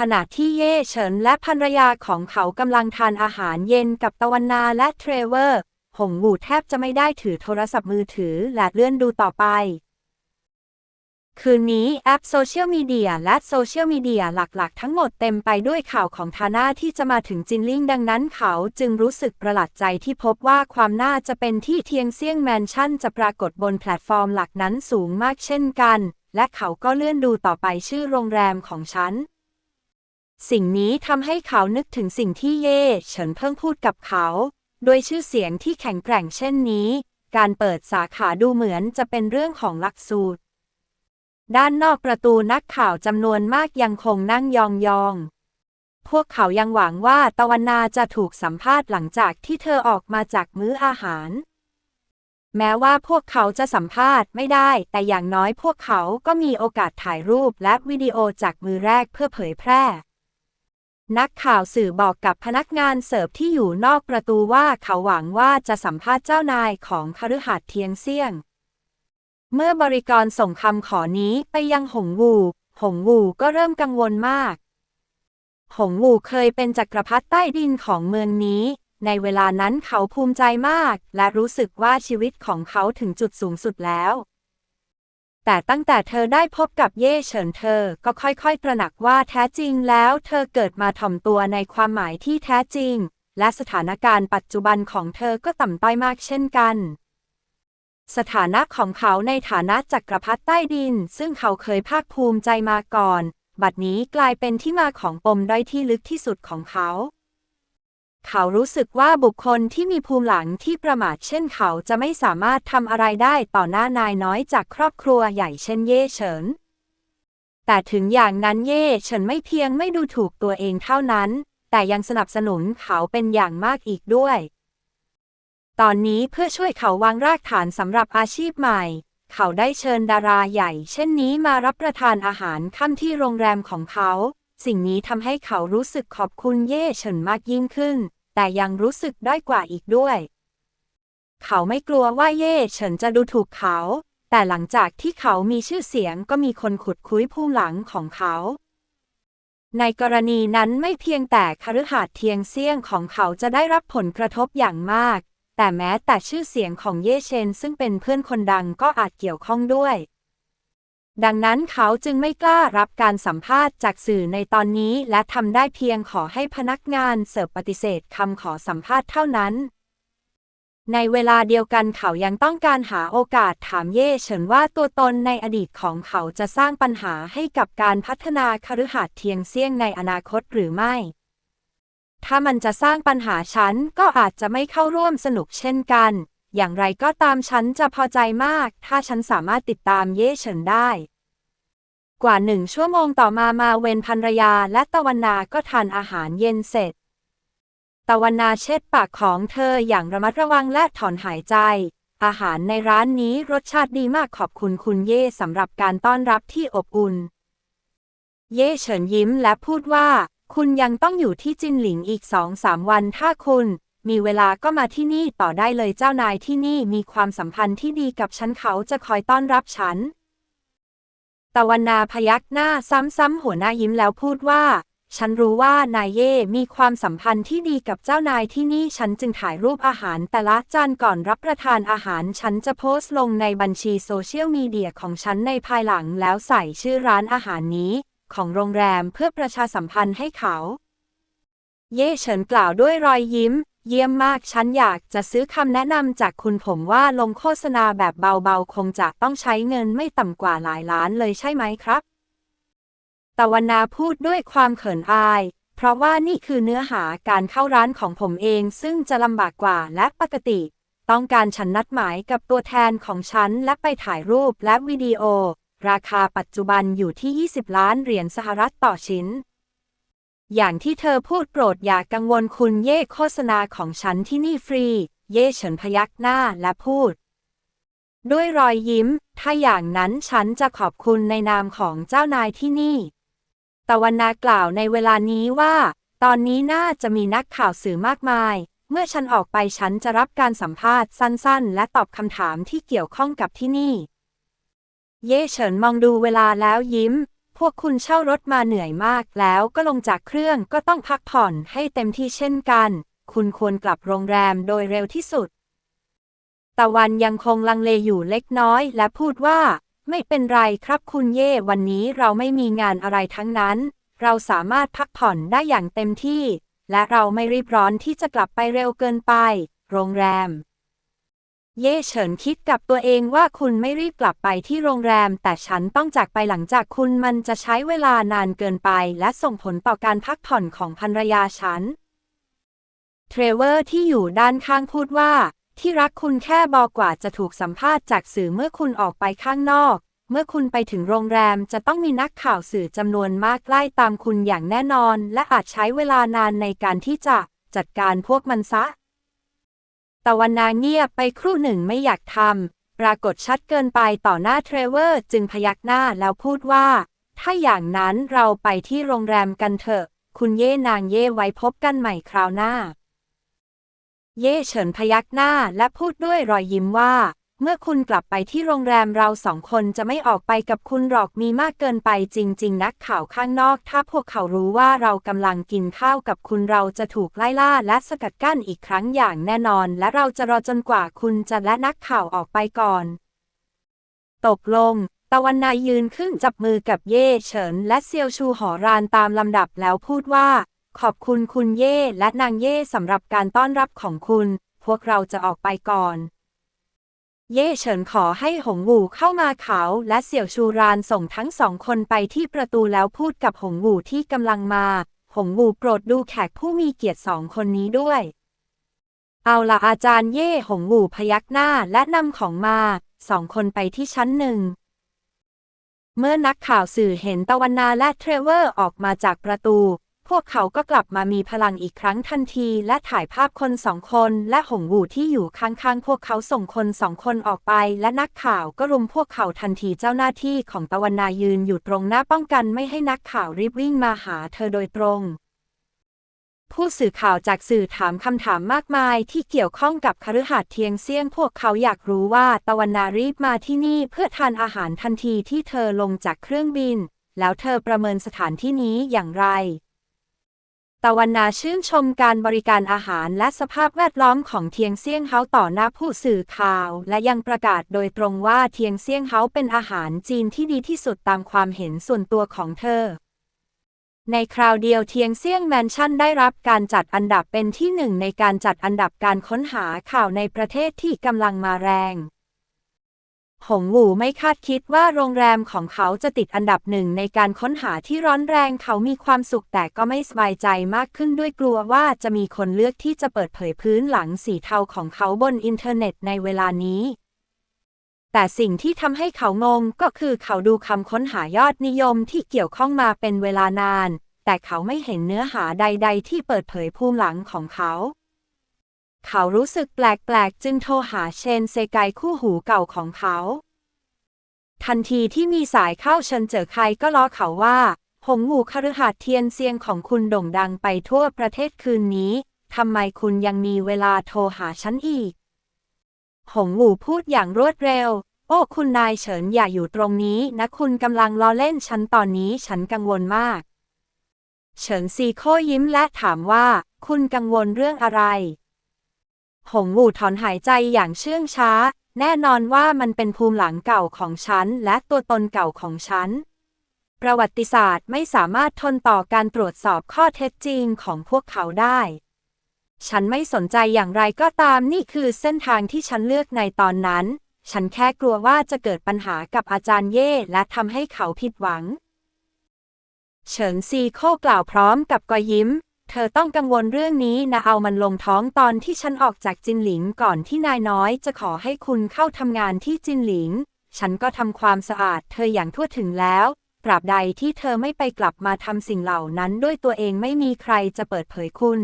ขณะที่เย่เฉินและภรรยาของเขากำลังทานอาหารเย็นกับตะวันนาและเทรเวอร์ หงหูแทบจะไม่ได้ถือโทรศัพท์มือถือและเลื่อนดูต่อไป คืนนี้แอปโซเชียลมีเดียและโซเชียลมีเดียหลักๆ ทั้งหมดเต็มไปด้วยข่าวของทาน่าที่จะมาถึงจินลิงดังนั้นเขาจึงรู้สึกประหลาดใจที่พบว่าความน่าจะเป็นที่เทียงเซี่ยงแมนชั่นจะปรากฏบนแพลตฟอร์มหลักนั้นสูงมากเช่นกัน และเขาก็เลื่อนดูต่อไปชื่อโรงแรมของฉัน สิ่งนี้ทำให้เขานึกถึงสิ่งที่เย่เฉินเพิ่งพูดกับเขา โดยชื่อเสียงที่แข็งแกร่งเช่นนี้ การเปิดสาขาดูเหมือนจะเป็นเรื่องของหลักสูตร ด้านนอกประตูนักข่าวจำนวนมากยังคงนั่งยองๆพวกเขายังหวังว่าตะวันนาจะถูกสัมภาษณ์หลังจากที่เธอออกมาจากมื้ออาหาร แม้ว่าพวกเขาจะสัมภาษณ์ไม่ได้ แต่อย่างน้อยพวกเขาก็มีโอกาสถ่ายรูปและวิดีโอจากมือแรกเพื่อเผยแพร่ นักข่าวสื่อบอกกับพนักงานเสิร์ฟที่อยู่นอกประตูว่าเขาหวังว่าจะสัมภาษณ์เจ้านายของคฤหัสถ์เทียงเซี่ยง เมื่อบริกรส่งคำขอนี้ไปยังหงวู หงวูก็เริ่มกังวลมาก หงวูเคยเป็นจักรพรรดิใต้ดินของเมืองนี้ ในเวลานั้นเขาภูมิใจมาก และรู้สึกว่าชีวิตของเขาถึงจุดสูงสุดแล้ว แต่ตั้งแต่เธอได้พบกับเย่เฉินเธอก็ค่อยๆ ตระหนักว่าแท้จริงแล้ว เธอเกิดมาถ่อมตัวในความหมายที่แท้จริง และสถานการณ์ปัจจุบันของเธอก็ต่ำต้อยมากเช่นกัน สถานะของเขาในฐานะจักรพรรดิใต้ดิน ซึ่งเขาเคยภาคภูมิใจมาก่อน บัดนี้กลายเป็นที่มาของปมด้อยที่ลึกที่สุดของเขา เขารู้สึกว่าบุคคลที่มีภูมิหลังที่ประมาทเช่นเขาจะไม่สามารถทำอะไรได้ต่อหน้านายน้อยจากครอบครัวใหญ่เช่นเย่เฉิน แต่ถึงอย่างนั้นเย่เฉินไม่เพียงไม่ดูถูกตัวเองเท่านั้น แต่ยังสนับสนุนเขาเป็นอย่างมากอีกด้วย ตอนนี้เพื่อช่วยเขาวางรากฐานสำหรับอาชีพใหม่ เขาได้เชิญดาราใหญ่ เช่นนี้มารับประทานอาหารค่ำที่โรงแรมของเขา สิ่งนี้ทำให้เขารู้สึกขอบคุณเย่เฉินมากยิ่งขึ้น แต่ยังรู้สึกด้อยกว่าอีกด้วย เขาไม่กลัวว่าเย่เฉินจะดูถูกเขา แต่หลังจากที่เขามีชื่อเสียงก็มีคนขุดคุ้ยผู้หลังของเขา ในกรณีนั้นไม่เพียงแต่คฤหาสน์เทียงเซี่ยงของเขาจะได้รับผลกระทบอย่างมาก แต่แม้แต่ชื่อเสียงของเย่เชนซึ่งเป็นเพื่อนคนดังก็อาจเกี่ยวข้องด้วย ดังนั้นเขาจึงไม่กล้ารับการสัมภาษณ์จากสื่อในตอนนี้ และทำได้เพียงขอให้พนักงานเสิร์ฟปฏิเสธคำขอสัมภาษณ์เท่านั้น ในเวลาเดียวกันเขายังต้องการหาโอกาสถามเย่เฉินว่าตัวตนในอดีตของเขาจะสร้างปัญหาให้กับการพัฒนาคฤหาสน์เทียงเซี่ยงในอนาคตหรือไม่ ถ้ามันจะสร้างปัญหาฉันก็อาจจะไม่เข้าร่วมสนุกเช่นกัน อย่างไรก็ตามฉันจะพอใจมาก ถ้าฉันสามารถติดตามเย่เฉินได้ กว่าหนึ่งชั่วโมงต่อมามาเวนภรรยาและตะวันนาก็ทานอาหารเย็นเสร็จ ตะวันนาเช็ดปากของเธออย่างระมัดระวังและถอนหายใจ อาหารในร้านนี้รสชาติดีมากขอบคุณคุณเย่สำหรับการต้อนรับที่อบอุ่น เย่เฉินยิ้มและพูดว่า คุณยังต้องอยู่ที่จินหลิงอีกสองสามวันถ้าคุณ มีเวลาก็มาที่นี่ต่อได้เลยเจ้านายที่นี่มีความสัมพันธ์ที่ดีกับฉันเขาจะคอยต้อนรับฉัน ตะวันนาพยักหน้าซ้ำๆหัวหน้ายิ้มแล้วพูดว่า ฉันรู้ว่านายเย่มีความสัมพันธ์ที่ดีกับเจ้านายที่นี่ฉันจึงถ่ายรูปอาหารแต่ละจานก่อนรับประทานอาหารฉันจะโพสต์ลงในบัญชีโซเชียลมีเดียของฉันในภายหลังแล้วใส่ชื่อร้านอาหารนี้ ของโรงแรมเพื่อประชาสัมพันธ์ให้เขา เย่เฉินกล่าวด้วยรอยยิ้ม เยี่ยมมากฉันอยากจะซื้อคำแนะนำจากคุณผมว่าลงโฆษณาแบบเบาๆ คงจะต้องใช้เงินไม่ต่ำกว่าหลายล้านเลยใช่ไหมครับ ตะวันนาพูดด้วยความเขินอาย เพราะว่านี่คือเนื้อหาการเข้าร้านของผมเองซึ่งจะลำบากกว่าและปกติ ต้องการฉันนัดหมายกับตัวแทนของฉันและไปถ่ายรูปและวิดีโอ ราคาปัจจุบันอยู่ที่ 20 ล้านเหรียญสหรัฐต่อชิ้น อย่างที่เธอพูดโปรดอย่ากังวลคุณเย่โฆษณาของฉันที่นี่ฟรี เย่เฉินพยักหน้าและพูด ด้วยรอยยิ้ม ถ้าอย่างนั้นฉันจะขอบคุณในนามของเจ้านายที่นี่ ตะวันนากล่าวในเวลานี้ว่า ตอนนี้น่าจะมีนักข่าวสื่อมากมาย เมื่อฉันออกไปฉันจะรับการสัมภาษณ์สั้นๆ และตอบคำถามที่เกี่ยวข้องกับที่นี่ เย่เฉินมองดูเวลาแล้วยิ้ม พวกคุณเช่ารถมาเหนื่อยมากแล้วก็ลงจากเครื่องก็ต้องพักผ่อนให้เต็มที่เช่นกัน คุณควรกลับโรงแรมโดยเร็วที่สุด ตะวันยังคงลังเลอยู่เล็กน้อยและพูดว่า ไม่เป็นไรครับคุณเย่ วันนี้เราไม่มีงานอะไรทั้งนั้น เราสามารถพักผ่อนได้อย่างเต็มที่ และเราไม่รีบร้อนที่จะกลับไปเร็วเกินไป โรงแรม เย่เฉินคิดกับตัวเองว่าคุณไม่รีบกลับไปที่โรงแรม แต่ฉันต้องจากไปหลังจากคุณมันจะใช้เวลานานเกินไป และส่งผลต่อการพักผ่อนของภรรยาฉัน เทรเวอร์ที่อยู่ด้านข้างพูดว่า ที่รักคุณแค่บอกกว่าจะถูกสัมภาษณ์จากสื่อเมื่อคุณออกไปข้างนอก เมื่อคุณไปถึงโรงแรมจะต้องมีนักข่าวสื่อจำนวนมากไล่ตามคุณอย่างแน่นอน และอาจใช้เวลานานในการที่จะจัดการพวกมันซะ ตะวันนาเงียบไปครู่หนึ่งไม่อยากทำปรากฏชัดเกินไปต่อหน้าเทรเวอร์จึงพยักหน้าแล้วพูดว่า ถ้าอย่างนั้นเราไปที่โรงแรมกันเถอะ คุณเย่นางเย่ไว้พบกันใหม่คราวหน้า เย่เฉินพยักหน้าและพูดด้วยรอยยิ้มว่า เมื่อคุณกลับไปที่โรงแรมเราสองคนจะไม่ออกไปกับคุณหรอกมีมากเกินไปจริง ๆ นักข่าวข้างนอก ถ้าพวกเขารู้ว่าเรากำลังกินข้าวกับคุณเราจะถูกไล่ล่าและสกัดกั้นอีกครั้งอย่างแน่นอน และเราจะรอจนกว่าคุณจะและนักข่าวออกไปก่อน ตกลง ตะวันนายยืนขึ้นจับมือกับเย่เฉิน และเซียวชูหอรานตามลำดับแล้วพูดว่า ขอบคุณคุณเย่และนางเย่สำหรับการต้อนรับของคุณ พวกเราจะออกไปก่อน เย่เฉินขอให้หงหวูเข้ามาเขาและเสี่ยวชูรานส่งทั้งสองคนไปที่ประตูแล้วพูดกับหงหวูที่กำลังมา หงหวูโปรดดูแขกผู้มีเกียรติสองคนนี้ด้วย เอาละอาจารย์เย่หงหวูพยักหน้าและนำของมาสองคนไปที่ชั้นหนึ่ง เมื่อนักข่าวสื่อเห็นตะวันนาและเทรเวอร์ออกมาจากประตู พวกเขาก็กลับมามีพลังอีกครั้งทันที และถ่ายภาพคนสองคนและหงหูที่อยู่ข้างๆ พวกเขาส่งคนสองคนออกไป และนักข่าวก็รุมพวกเขาทันทีเจ้าหน้าที่ของตะวันนายืนอยู่ตรงหน้าป้องกันไม่ให้นักข่าวรีบวิ่งมาหาเธอโดยตรง ผู้สื่อข่าวจากสื่อถามคำถามมากมายที่เกี่ยวข้องกับคฤหาสน์เทียงเซี่ยง พวกเขาอยากรู้ว่าตะวันนารีบมาที่นี่เพื่อทานอาหารทันทีที่เธอลงจากเครื่องบิน แล้วเธอประเมินสถานที่นี้อย่างไร ตะวันนาชื่นชมการบริการอาหารและสภาพแวดล้อมของเทียงเซี่ยงเฮาต่อหน้าผู้สื่อข่าว และยังประกาศโดยตรงว่าเทียงเซี่ยงเฮาเป็นอาหารจีนที่ดีที่สุดตามความเห็นส่วนตัวของเธอ ในคราวเดียวเทียงเซี่ยงแมนชั่นได้รับการจัดอันดับเป็นที่หนึ่งในการจัดอันดับการค้นหาข่าวในประเทศที่กำลังมาแรง หงหวูไม่คาดคิดว่าโรงแรมของเขาจะติดอันดับหนึ่งในการค้นหาที่ร้อนแรงเขามีความสุขแต่ก็ไม่สบายใจมากขึ้นด้วยกลัวว่าจะมีคนเลือกที่จะเปิดเผยพื้นหลังสีเทาของเขาบนอินเทอร์เน็ตในเวลานี้ แต่สิ่งที่ทำให้เขางงก็คือเขาดูคำค้นหายอดนิยมที่เกี่ยวข้องมาเป็นเวลานาน แต่เขาไม่เห็นเนื้อหาใด ๆ ที่เปิดเผยภูมิหลังของเขา เขารู้สึกแปลกๆ จึงโทรหาเชนเซไกคู่หูเก่าของเขา ทันทีที่มีสายเข้าเชิญเจอใครก็ล้อเขาว่า หงหูคฤหาสเทียนเซียงของคุณโด่งดังไปทั่วประเทศคืนนี้ทำไมคุณยังมีเวลาโทรหาฉันอีก หงหูพูดอย่างรวดเร็ว โอ้คุณนายเฉินอย่าอยู่ตรงนี้นะคุณกำลังล้อเล่นฉันตอนนี้ฉันกังวลมาก เฉินซีโค่ยิ้มและถามว่า คุณกังวลเรื่องอะไร หงหูถอนหายใจอย่างเชื่องช้า แน่นอนว่ามันเป็นภูมิหลังเก่าของฉัน และตัวตนเก่าของฉัน ประวัติศาสตร์ไม่สามารถทนต่อการตรวจสอบข้อเท็จจริงของพวกเขาได้ ฉันไม่สนใจอย่างไรก็ตามนี่คือเส้นทางที่ฉันเลือกในตอนนั้น ฉันแค่กลัวว่าจะเกิดปัญหากับอาจารย์เย่และทำให้เขาผิดหวัง เฉินซีโค่กล่าวพร้อมกับกอยิ้ม เธอต้องกังวลเรื่องนี้นะเอามันลงท้องตอนที่ฉันออกจากจินหลิงก่อนที่นายน้อยจะขอให้คุณเข้าทำงานที่จินหลิง ฉันก็ทำความสะอาดเธออย่างทั่วถึงแล้วตราบใดที่เธอไม่ไปกลับมาทำสิ่งเหล่านั้นด้วยตัวเองไม่มีใครจะเปิดเผยคุณ